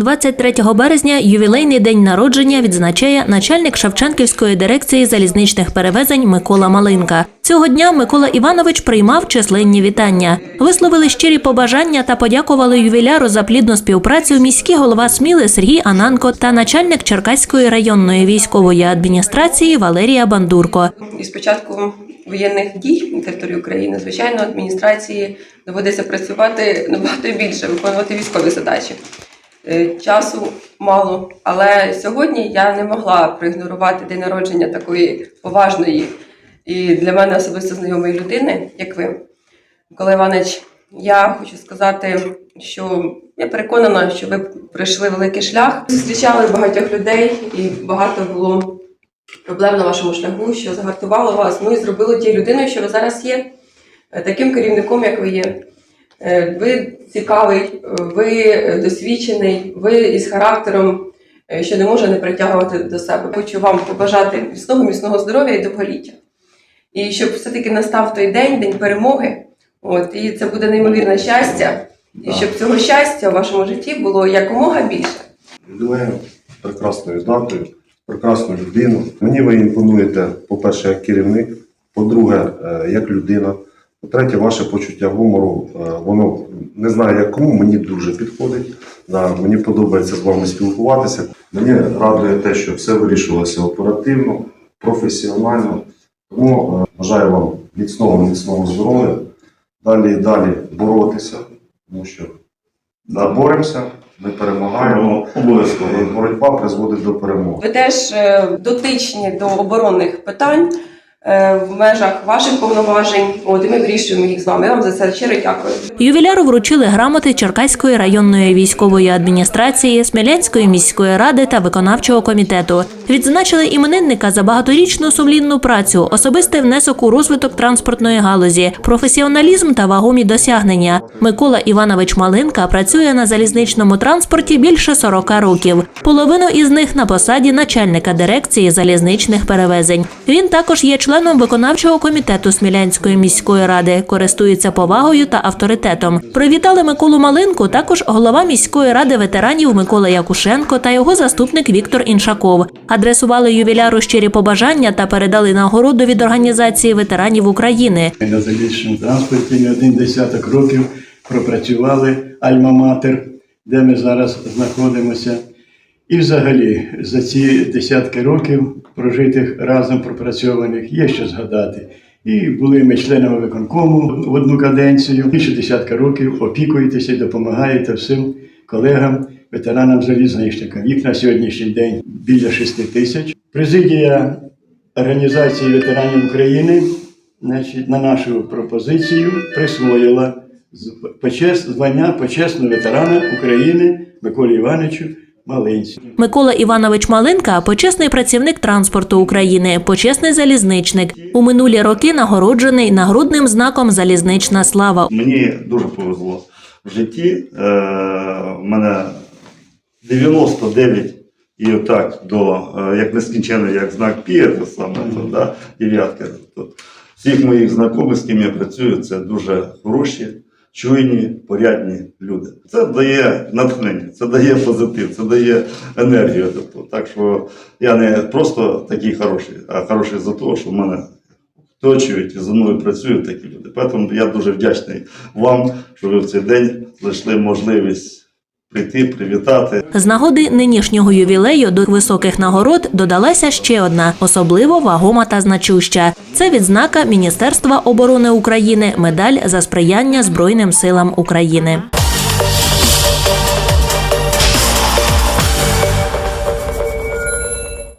23 березня ювілейний день народження відзначає начальник Шевченківської дирекції залізничних перевезень Микола Малинка. Цього дня Микола Іванович приймав численні вітання. Висловили щирі побажання та подякували ювіляру за плідну співпрацю міський голова Сміли Сергій Ананко та начальник Черкаської районної військової адміністрації Валерія Бандурко. І з початку воєнних дій на території України, звичайно, адміністрації доводиться працювати набагато більше, виконувати військові задачі. Е, Часу мало, але сьогодні я не могла проігнорувати день народження такої поважної і для мене особисто знайомої людини, як ви. Микола Іванович, я хочу сказати, що я переконана, що ви пройшли великий шлях, зустрічали багатьох людей і багато було проблем на вашому шляху, що загартувало вас, ну і зробило тією людиною, що ви зараз є, е, таким керівником, як ви є. Е, Ви цікавий, е, ви досвідчений, ви із характером, е, що не може не притягувати до себе. Хочу вам побажати міцного, міцного здоров'я і довголіття. І щоб все-таки настав той день, день перемоги. От, і це буде неймовірне щастя. І щоб цього щастя в вашому житті було якомога більше. Ювілею, прекрасною датою, прекрасну людину. Мені ви імпонуєте, по-перше, як керівник, по-друге, як людина. По-третє, ваше почуття гумору, е, воно не знаю, як кому, мені дуже підходить. Да, мені подобається з вами спілкуватися. Мені радує те, що все вирішилося оперативно, професіонально. Тому е, бажаю вам міцного, міцного здоров'я. Далі і далі боротися, тому що да, боремося, ми перемагаємо. Обов'язково. Боротьба призводить до перемоги. Ви теж е, дотичні до оборонних питань в межах ваших повноважень. От і ми вирішуємо їх з вами. Я вам за це щиро дякую. Ювіляру вручили грамоти Черкаської районної військової адміністрації, Смілянської міської ради та виконавчого комітету. Відзначили іменинника за багаторічну сумлінну працю, особистий внесок у розвиток транспортної галузі, професіоналізм та вагомі досягнення. Микола Іванович Малинка працює на залізничному транспорті більше 40 років. Половину із них на посаді начальника дирекції залізничних перевезень. Він також є членом виконавчого комітету Смілянської міської ради, користується повагою та авторитетом. Привітали Миколу Малинку також голова міської ради ветеранів Микола Якушенко та його заступник Віктор Іншаков. Адресували ювіляру щирі побажання та передали нагороду від організації ветеранів України. На залізничному транспорті не один десяток років пропрацювали Альма-Матер, де ми зараз знаходимося. І взагалі за ці десятки років прожитих разом пропрацьованих є що згадати. І були ми членами виконкому в одну каденцію. Більше десятка років опікуєтеся допомагаєте всім колегам, ветеранам залізничникам. Їх на сьогоднішній день біля 6 тисяч. Президія Організації ветеранів України значить, на нашу пропозицію присвоїла почес- звання почесного ветерана України Миколі Івановичу. Микола Іванович Малинка почесний працівник транспорту України, почесний залізничник. У минулі роки нагороджений нагрудним знаком Залізнична слава. Мені дуже повезло в житті. Е, у мене 99 і отак до е, як нескінченно, як знак Пі, це саме то, да, дев'ятка. Всіх моїх знайомих, з ким я працюю, це дуже хороші, чуйні, порядні люди. Це дає натхнення, це дає позитив, це дає енергію. Тобто, так що я не просто такий хороший, а хороший за те, що в мене оточують і за мною працюють такі люди. Тому я дуже вдячний вам, що ви в цей день знайшли можливість прийти, привітати. З нагоди нинішнього ювілею до високих нагород додалася ще одна, особливо вагома та значуща. Це відзнака Міністерства оборони України, медаль за сприяння Збройним силам України.